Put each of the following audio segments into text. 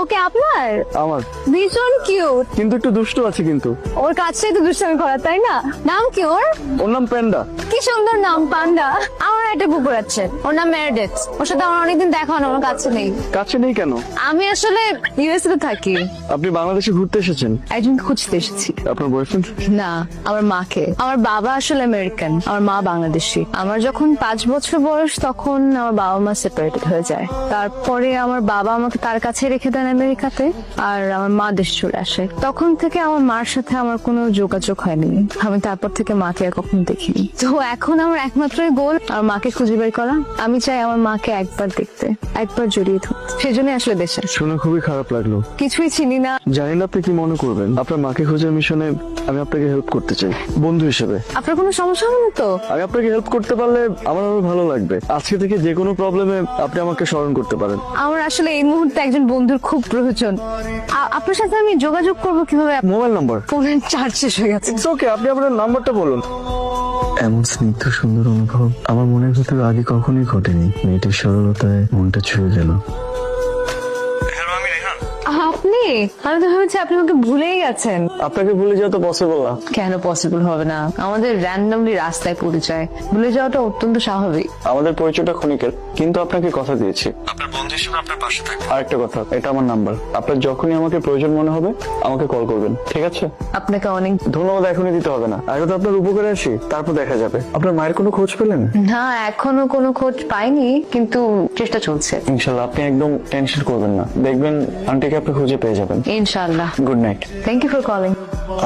ওকে আপনার? আমার। ভীষণ কিউট কিন্তু একটু দুষ্ট আছে কিন্তু। ওর তো দুষ্টামি করা তাই না? নাম কি ওর? ওর নাম প্যান্ডা। কি সুন্দর নাম পান্ডা আমার একটা কুকুর আছে ওর নাম ওর সাথে আমার অনেকদিন দেখা হয় ওর কাছে নেই। কাছে নেই কেন? আমি আসলে ইউএসএ তে থাকি। আপনি বাংলাদেশে ঘুরতে এসেছেন? একজন খুঁজতে এসেছি। আপনার বয়ফ্রেন্ড না আমার মাকে। আমার বাবা আসলে আমেরিকান আমার মা বাংলাদেশি। আমার যখন পাঁচ বছর বয়স তখন আমার বাবা মা সেপারেটেড হয়ে যায়। তারপরে আমার বাবা আমাকে তার কাছে রেখে দেন আমেরিকাতে আর আমার মা দেশ চলে আসে। তখন থেকে আমার মার সাথে আমার কোনো যোগাযোগ হয়নি। আমি তারপর থেকে মাকে আর কখনো দেখিনি। তো এখন আমার একমাত্র গোল আমার মাকে খুঁজে বের করা। আমি চাই আমার মাকে একবার দেখতে একবার জড়িয়ে ধরতে। সেজন্য আসলে দেশে শুনে খুবই খারাপ লাগল। কিছুই চিনি না। জানি না আপনি কি মনে করবেন। আপনার মাকে খোঁজার মিশনে আমি আপনাকে হেল্প করতে চাই বন্ধু হিসেবে। আপনার কোনো সমস্যা হবে না তো? আমি আপনাকে হেল্প করতে পারলে আমার আরও ভালো লাগবে। আজকে থেকে যে কোনো প্রবলেমে আপনি আমাকে স্মরণ করতে পারেন। আমার আসলে এই মুহূর্তে একজন বন্ধুর খুব প্রয়োজন। আ- আপনার সাথে আমি যোগাযোগ করব কীভাবে? Mobile number. ফোনের চার্জ শেষ হয়ে গেছে। ইটস ওকে আপনি আপনার নাম্বারটা বলুন। এমন স্নিগ্ধ সুন্দর অনুভব আমার মনের ভিতরে আগে কখনোই ঘটেনি। মেয়েটির সরলতায় মনটা ছুঁয়ে গেল। আপনি? আমি তো ভেবেছি আপনি আমাকে ভুলেই গেছেন। আপনাকে ভুলে যাওয়া তো পসিবল না। কেন পসিবল হবে না? আমাদের র্যান্ডমলি রাস্তায় পরিচয়। ভুলে যাওয়াটা অত্যন্ত স্বাভাবিক। আমাদের পরিচয়টা ক্ষণিকের কিন্তু আপনাকে কথা দিয়েছি। আপনার বন্ধু হিসেবে আপনার পাশে থাকবে। আরেকটা কথা এটা আমার নাম্বার আপনার যখনই আমাকে প্রয়োজন মনে হবে আমাকে কল করবেন ঠিক আছে? আপনাকে অনেক ধন্যবাদ এখনই দিতে হবে না। আগে তো আপনার উপকারে আসি তারপর দেখা যাবে। আপনার মায়ের কোনো খোঁজ পেলেন? না এখনও কোনো খোঁজ পাইনি কিন্তু চেষ্টা চলছে। ইনশাল্লাহ আপনি একদম টেনশন করবেন না। দেখবেন আন্টিকে আপনি খুঁজে পেয়ে যাবেন। ইনশাআল্লাহ। Good night thank you for calling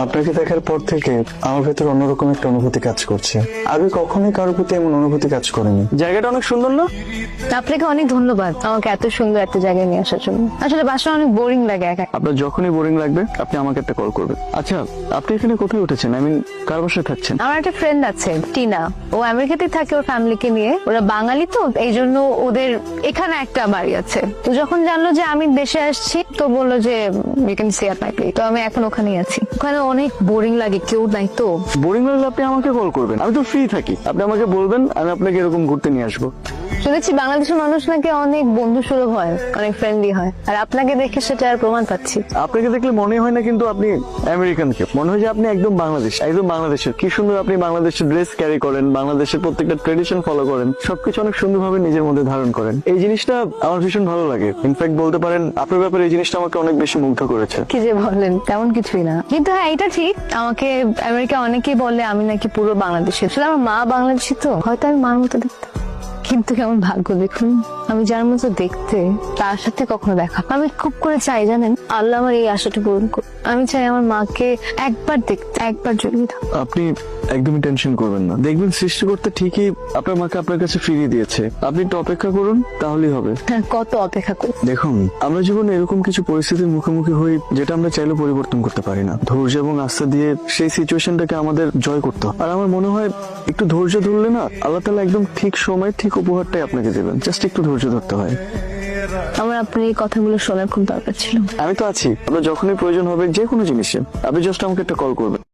আপনাকে দেখার পর থেকে আমার ভেতর অন্যরকম একটা অনুভূতি কাজ করছে। আগে কখনোই কারোর প্রতি এমন অনুভূতি কাজ করেনি। জায়গাটা অনেক সুন্দর না? আপনাকে অনেক ধন্যবাদ আমাকে এত সুন্দর একটা জায়গায় নিয়ে আসার জন্য। আসলে বাসা অনেক বোরিং লাগে একা। আপনার যখনই বোরিং লাগবে আপনি আমাকে একটা কল করবেন। আচ্ছা আপনি এখানে কোথায় উঠেছেন? আই মিন কার বাসায় থাকছেন? আমার একটা ফ্রেন্ড আছে টিনা। ও আমেরিকাতে থাকে ওর ফ্যামিলিকে নিয়ে। ওরা বাঙালি তো এই জন্য ওদের এখানে একটা বাড়ি আছে। তো যখন জানলো যে আমি দেশে আসছি তো বলল যে you can see at my তো আমি এখন ওখানেই আছি। ওখানে অনেক বোরিং লাগে, কেউ নাই তো। বোরিং লাগলে আপনি আমাকে কল করবেন। আমি তো ফ্রি থাকি। আপনি আমাকে বলবেন, আমি আপনাকে এরকম ঘুরতে নিয়ে আসব। শুনেছি বাংলাদেশের মানুষ নাকি অনেক বন্ধু সুলভ হয় অনেক ফ্রেন্ডলি হয়। আর আপনাকে দেখে সেটা আর প্রমাণ পাচ্ছি। আপনাকে দেখলে মনে হয় না কিন্তু আপনি আমেরিকান কে মনে হয় যে আপনি একদম বাংলাদেশ একদম বাংলাদেশের। কি সুন্দর আপনি বাংলাদেশের ড্রেস ক্যারি করেন বাংলাদেশের প্রত্যেকটা ট্রেডিশন ফলো করেন সবকিছু অনেক সুন্দরভাবে নিজের মধ্যে ধারণ করেন। এই জিনিসটা আমার ভীষণ ভালো লাগে। ইনফ্যাক্ট বলতে পারেন আপনার ব্যাপারে এই জিনিসটা আমাকে অনেক বেশি মুগ্ধ করেছে। কি যে বললেন তেমন কিছুই না। কিন্তু হ্যাঁ এটা ঠিক। আমাকে আমেরিকা অনেকেই বলে আমি নাকি পুরো বাংলাদেশি আসলে আমার মা বাংলাদেশি তো? হয়তো আমি মার মতো দেখতাম। কিন্তু কেমন ভাগ্য দেখুন? আমি যার মতো দেখতে, তার সাথে কখনো দেখা। আমি খুব করে চাই, জানেন? আল্লাহ আমার এই আশাটা পূরণ করুন আমি চাই আমার মাকে একবার দেখতে, একবার জড়িয়ে আপনি একদমই টেনশন করবেন না। দেখবেন সৃষ্টিকর্তা ঠিকই আপনার মাকে আপনার কাছে ফিরিয়ে দিয়েছে। আপনি একটু অপেক্ষা করুন তাহলেই হবে। হ্যাঁ, কত অপেক্ষা করি দেখুন আমরা জীবনে এরকম কিছু পরিস্থিতির মুখোমুখি হই যেটা আমরা চাইলেও পরিবর্তন করতে পারি না। ধৈর্য এবং আস্থা দিয়ে সেই সিচুয়েশনটাকে আমাদের জয় করতে হয়। আর আমার মনে হয় একটু ধৈর্য ধরলে না আল্লাহ তালা একদম ঠিক সময় ঠিক উপহারটাই আপনাকে দেবেন। জাস্ট একটু ধৈর্য ধরতে হয়। আমার আপনার এই কথাগুলো শোনার খুব দরকার ছিল। আমি তো আছি। আপনার যখনই প্রয়োজন হবে যে কোনো জিনিসে। আপনি জাস্ট আমাকে একটা কল করবেন।